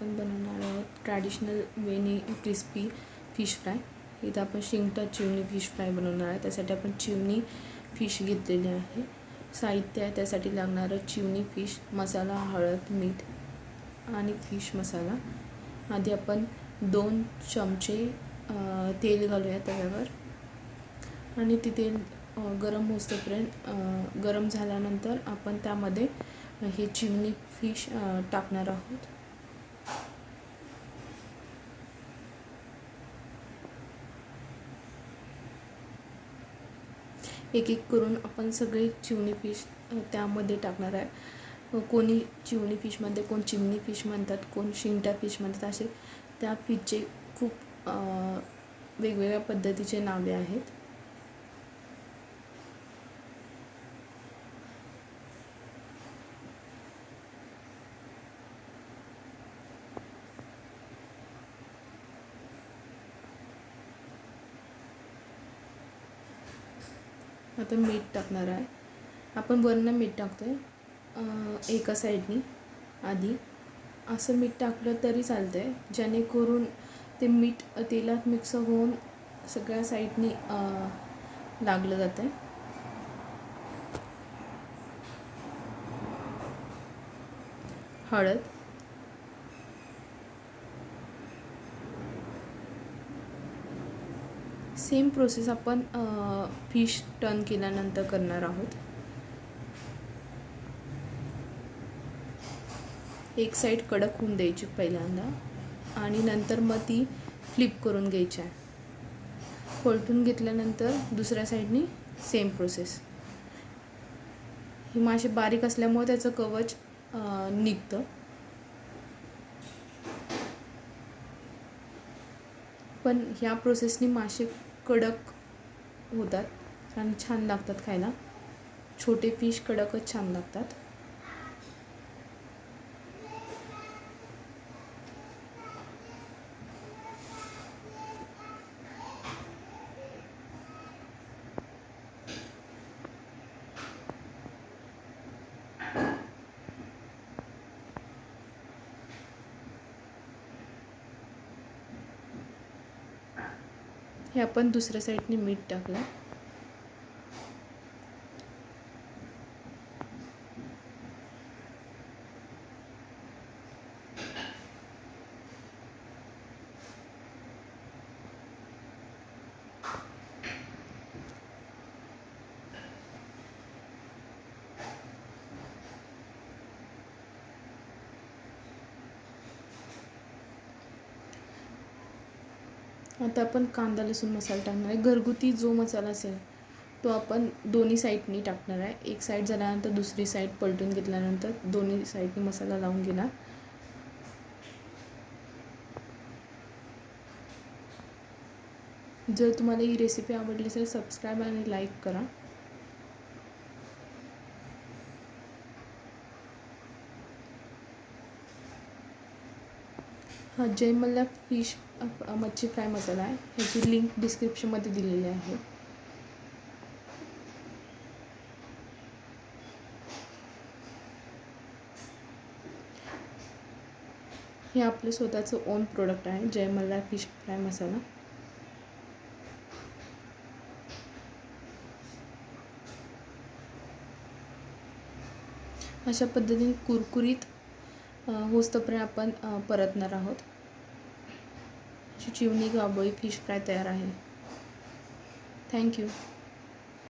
आपण बनवणार आहोत ट्रॅडिशनल वेनी क्रिस्पी फिश फ्राय इथं आपण शिंगटा चिवणी फिश फ्राय बनवणार आहे. त्यासाठी आपण चिवणी फिश घेतलेली आहे. साहित्य आहे त्यासाठी लागणारं चिवणी फिश मसाला हळद मीठ आणि फिश मसाला. आधी आपण दोन चमचे तेल घालूया तव्यावर. आणि ते तेल गरम होतोपर्यंत गरम झाल्यानंतर आपण त्यामध्ये हे चिमणी फिश टाकणार आहोत. एक एक करून आपण सगळे चिवणी फिश त्यामध्ये टाकणार आहे. कोणी चिवणी फिशमध्ये कोण चिमणी फिश म्हणतात कोण शिंगट्या फिश म्हणतात असे त्या फिशचे खूप वेगवेगळ्या पद्धतीचे नावे आहेत. आता मीठ टाकणार आहे. आपण वरनं मीठ टाकतो आहे एका साईडनी आधी. असं मीठ टाकलं तरी चालतं आहे जेणेकरून ते मीठ तेलात मिक्स होऊन सगळ्या साईडनी लागलं जातं आहे हळद. सेम प्रोसेस आपण फिश टर्न केल्यानंतर करणार आहोत. एक साईड कडक होऊन द्यायची पहिल्यांदा आणि नंतर मग ती फ्लिप करून घ्यायची आहे. पलटून घेतल्यानंतर दुसऱ्या साईडनी सेम प्रोसेस. ही मासे बारीक असल्यामुळे त्याचं कवच निघतं. पण ह्या प्रोसेसनी मासे कडक होतात. आणि छान लागतात खायला. छोटे फिश कडकच छान लागतात. हे आपण दुसऱ्या साईडने मीठ टाकलं. आता आपण कांदा लसूण मसाला टाकणार आहे. घरगुती जो मसाला असेल तो आपण दोन्ही साईडनी टाकणार आहे. एक साईड झाल्यानंतर दुसरी साईड पलटून घेतल्यानंतर दोन्ही साईडनी मसाला लावून घेणार. जर तुम्हाला ही रेसिपी आवडली असेल सबस्क्राईब आणि लाईक करा. हा जयमल्ला फिश मच्छी फ्राय मसाला आहे ह्याची लिंक डिस्क्रिप्शनमध्ये दिलेली आहे. हे आपलं स्वतःचं ओन प्रोडक्ट आहे जयमल्ला फिश फ्राय मसाला. अशा पद्धतीने कुरकुरीत अ, होस्तपर्यंत आपण परतणार आहोत. अशी चिवणी गाबोळी फिश फ्राय तयार आहे. थँक्यू